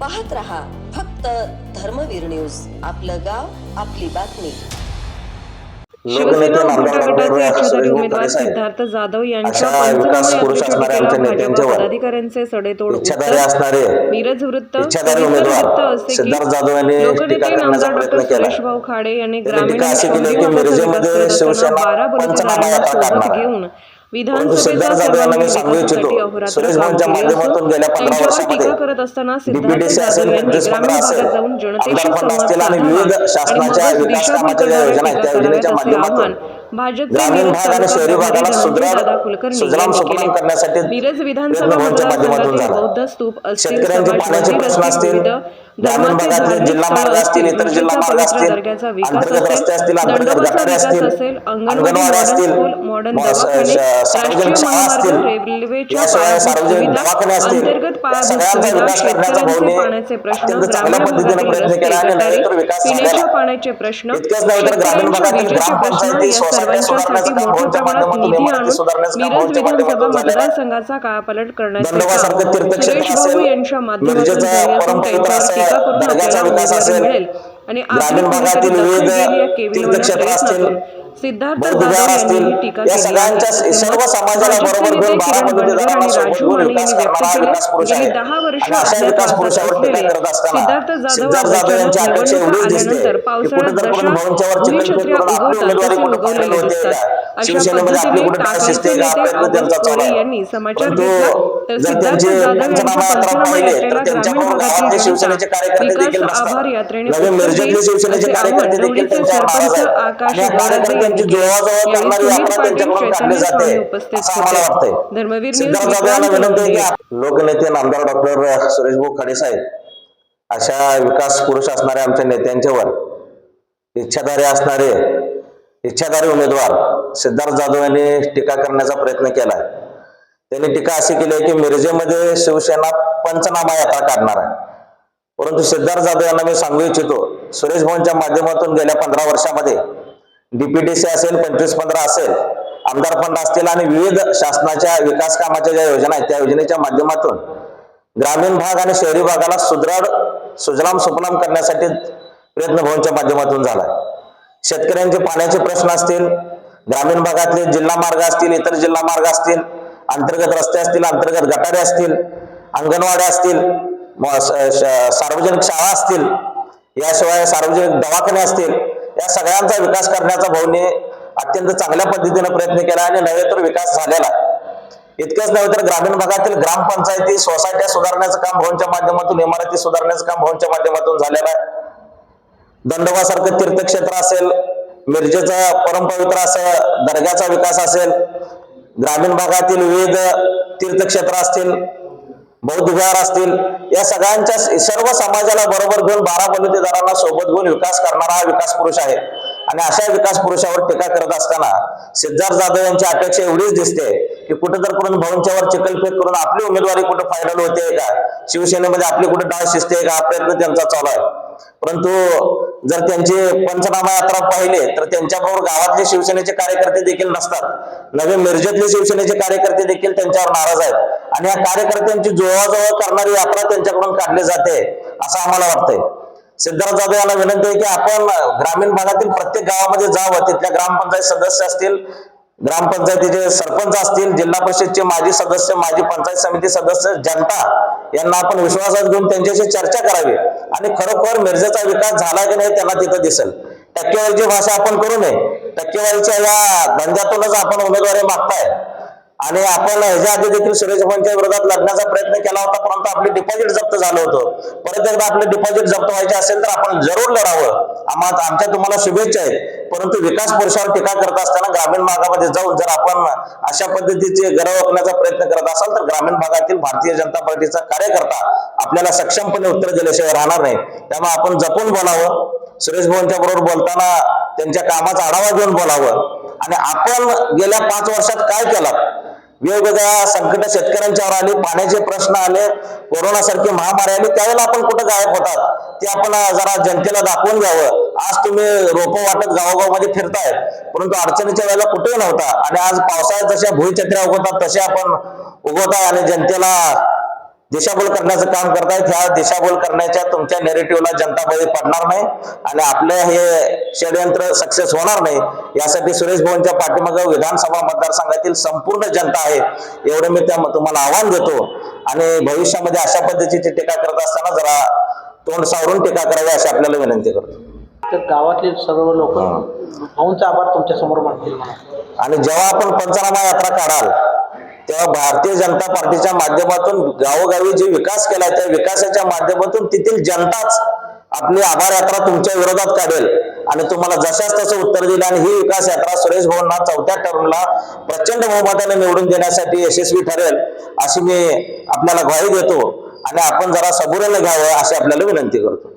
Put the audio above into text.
पाहत रहा फक्त धर्मवीर न्यूज. आपलं गाव आपली बातमी. शिवसेना उद्धव गटाचे उमेदवार सिद्धार्थ जाधव यांच्या पंचनामा पदाधिकाऱ्यांचे सडेतोड मिरज वृत्त वृत्त असे की सिद्धार्थ जाधव यांनी लोकनेते नामदार डॉक्टर सुरेश भाऊ खाडे यांनी ग्रामीण बारा आहे. घेऊन विधानसभेचा टीका करत असताना जाऊन जनतेशी आवाहन भाजपचे विधानसभा मतदारसंघातील. बौद्ध स्तूप असतील ग्रामीण भागातील जिल्हा मार्ग असतील इतर जिल्हा मार्ग असतील अंतर्गत रस्ते असतील अंतर्गत गटारे असतील अंगणवाडी असतील सार्वजनिक शाळा असतील याशिवाय सार्वजनिक दवाखाने असतील सगळ्यांचा विकास करण्याचा भाऊने अत्यंत चांगल्या पद्धतीने प्रयत्न केला आणि नंतर विकास इतकंच तर ग्रामीण भागातील ग्रामपंचायती भाऊंच्या माध्यमातून इमारती सुधारण्याचं काम भाऊंच्या माध्यमातून झालेलं आहे. तीर्थक्षेत्र असेल, मिरजेचा परमपवित्र करून आपल्याला विकास मिळेल. आणि ग्रामीण भागातील विविध तीर्थक्षेत्र असतील, सिद्धार्थ जाधव असतील यांनी टीका या सगळ्यांच्या. सर्व समाजाला बरोबर घेऊन बारा किरण बनकर मतदारांना आणि सोबत राजू घेऊन माने विकास यांनी व्यक्त करणारा केले विकास पुरुष गेली आहे. दहा वर्ष आणि अशा अज्ञात विकास वासात पुरुषावर टीका असलेले करत असताना सिद्धार्थ जाधव सिद्धार्थ जाधव अचानक यांची अपेक्षा निवडणुका एवढीच दिसते आल्यानंतर की पावसाळ्यात जशा उगवतात तसे उगवलेले दिसतात. अशा पद्धतीने नेते यांनी समाचार घेतला तर सिद्धार्थ जाधव यांच्या पंचनामा यात्रेला ग्रामीण भागातील विकास आभार यात्रेने असे आवाहन सरपंच आकाश उपस्थित होते. धर्मवीर न्यूज लोकनेते नामदार डॉक्टर सुरेश भाऊ खाडे साहेब अशा विकास पुरुष असणाऱ्या आमच्या नेत्यांच्यावर इच्छाधारी असणारे इच्छाधारी उमेदवार सिद्धार्थ जाधव यांनी टीका करण्याचा प्रयत्न केला. त्यांनी टीका अशी केली आहे की मिरजेमध्ये शिवसेना पंचनामा यात्रा काढणार आहे. परंतु सिद्धार्थ जाधव यांना मी सांगू इच्छितो सुरेश भवनच्या माध्यमातून गेल्या पंधरा वर्षामध्ये डीपीडीसी असेल पंचवीस पंधरा असेल आमदार फंड असतील आणि विविध शासनाच्या विकास कामाच्या ज्या योजना आहेत त्या योजनेच्या माध्यमातून ग्रामीण भाग आणि शहरी भागाला सुदृढ सुजलाम सुफलाम करण्यासाठी प्रयत्न भवनच्या माध्यमातून झाला शेतकऱ्यांचे पाण्याचे प्रश्न असतील ग्रामीण भागातले जिल्हा मार्ग असतील इतर जिल्हा मार्ग असतील अंतर्गत रस्ते असतील अंतर्गत गटारे असतील अंगणवाड्या असतील सार्वजनिक शाळा असतील याशिवाय सार्वजनिक दवाखाने असतील या सगळ्यांचा विकास करण्याचा भाऊने अत्यंत चांगल्या पद्धतीने प्रयत्न केला आणि नव्हे तर विकास झालेला. इतकंच नव्हे तर ग्रामीण भागातील ग्रामपंचायती सोसायट्या सुधारण्याचं काम भवनच्या माध्यमातून इमारती सुधारण्याचं काम भवनच्या माध्यमातून झालेलं आहे. दंडोबासारखं तीर्थक्षेत्र असेल मिरजेचा परमपवित्र असं दर्ग्याचा विकास असेल ग्रामीण भागातील विविध तीर्थक्षेत्र असतील बौद्ध विहार असतील या सगळ्यांच्या सर्व समाजाला बरोबर घेऊन बारा बलुतेदारांना सोबत घेऊन विकास करणारा हा विकास पुरुष आहे. आणि अशा विकास पुरुषावर टीका करत असताना सिद्धार्थ जाधव यांची अपेक्षा एवढीच दिसते की कुठं तर करून भाऊंच्यावर चिकलफेक करून आपली उमेदवारी कुठं फायनल होते का? शिवसेनेमध्ये आपली कुठं डाळ शिजते का? हा प्रयत्न त्यांचा चालू आहे. परंतु जर त्यांचे पंचनामा यात्रा पाहिले तर त्यांच्याबरोबर गावातले शिवसेनेचे कार्यकर्ते देखील नसतात. नवे मिरजेतले शिवसेनेचे कार्यकर्ते देखील त्यांच्यावर नाराज आहेत. आणि या कार्यकर्त्यांची जुळवाजुळव करणारी यात्रा त्यांच्याकडून काढली जाते असं आम्हाला वाटतंय. सिद्धार्थ जाधव यांना विनंती आहे की आपण ग्रामीण भागातील प्रत्येक गावामध्ये जावं तिथल्या ग्रामपंचायत सदस्य असतील ग्रामपंचायतीचे सरपंच असतील जिल्हा परिषदचे माजी सदस्य माजी पंचायत समिती सदस्य जनता यांना आपण विश्वासात घेऊन त्यांच्याशी चर्चा करावी. आणि खरोखर मिरजेचा विकास झाला की नाही त्यांना तिथं दिसेल. टक्केवारीची भाषा आपण करू नये. टक्केवारीच्या या धंद्यातूनच आपण उमेदवारी मागताय. आणि आपण ह्याच्या आधी देखील सुरेश भाऊंच्या विरोधात लढण्याचा प्रयत्न केला होता परंतु आपले डिपॉझिट जप्त झालं होतं. परत एकदा आपले डिपॉझिट जप्त व्हायचे असेल तर आपण जरूर लढावं. आम्हा आमच्या तुम्हाला शुभेच्छा आहेत. परंतु विकास पुरुषावर टीका करत असताना ग्रामीण भागामध्ये जाऊन जर आपण अशा पद्धतीचे गरव ओळखण्याचा प्रयत्न करत असाल तर ग्रामीण भागातील भारतीय जनता पार्टीचा कार्यकर्ता आपल्याला सक्षमपणे उत्तर दिल्याशिवाय राहणार नाही. त्यामुळे आपण जपून बोलावं. सुरेश भवनच्या बरोबर बोलताना त्यांच्या कामाचा आढावा घेऊन बोलावं. आणि आपण गेल्या पाच वर्षात काय केलं? वेगवेगळ्या संकट शेतकऱ्यांच्यावर आले पाण्याचे प्रश्न आले कोरोना सारखी महामारी आली त्यावेळेला आपण कुठं गायब होतात? ते आपण जरा जनतेला दाखवून घ्यावं. आज तुम्ही रोपं वाटत गावोगावमध्ये फिरताय परंतु अडचणीच्या वेळेला कुठेही नव्हता. आणि आज पावसाळ्यात जशा भुईछत्र्या उगवतात तसे आपण उगवताय आणि जनतेला दिशाभूल करण्याचं काम करतायत. ह्या दिशाभूल करण्याच्या तुमच्या नेरेटिव्हला जनता बळी पडणार नाही आणि आपलं हे षडयंत्र सक्सेस होणार नाही यासाठी सुरेश भाऊंच्या पाठीमागं विधानसभा मतदारसंघातील संपूर्ण जनता आहे एवढं मी त्या तुम्हाला आव्हान देतो. आणि भविष्यामध्ये अशा पद्धतीची टीका करत असताना जरा तोंड सावरून टीका करावी अशी आपल्याला विनंती करतो. तर गावातले सर्व लोक भाऊंचा आभार तुमच्यासमोर मानतील आणि जेव्हा आपण पंचनामा यात्रा काढाल तेव्हा भारतीय जनता पार्टीच्या माध्यमातून गावोगावी जे विकास केला त्या विकासाच्या माध्यमातून तेथील जनताच आपली आभार यात्रा तुमच्या विरोधात काढेल. आणि तुम्हाला जशाच तसं उत्तर दिलं आणि ही विकास यात्रा सुरेश भाऊंना चौथ्या टर्मला प्रचंड बहुमताने निवडून देण्यासाठी यशस्वी ठरेल अशी मी आपल्याला ग्वाही देतो. आणि आपण जरा सबुरेला घ्यावं अशी आपल्याला विनंती करतो.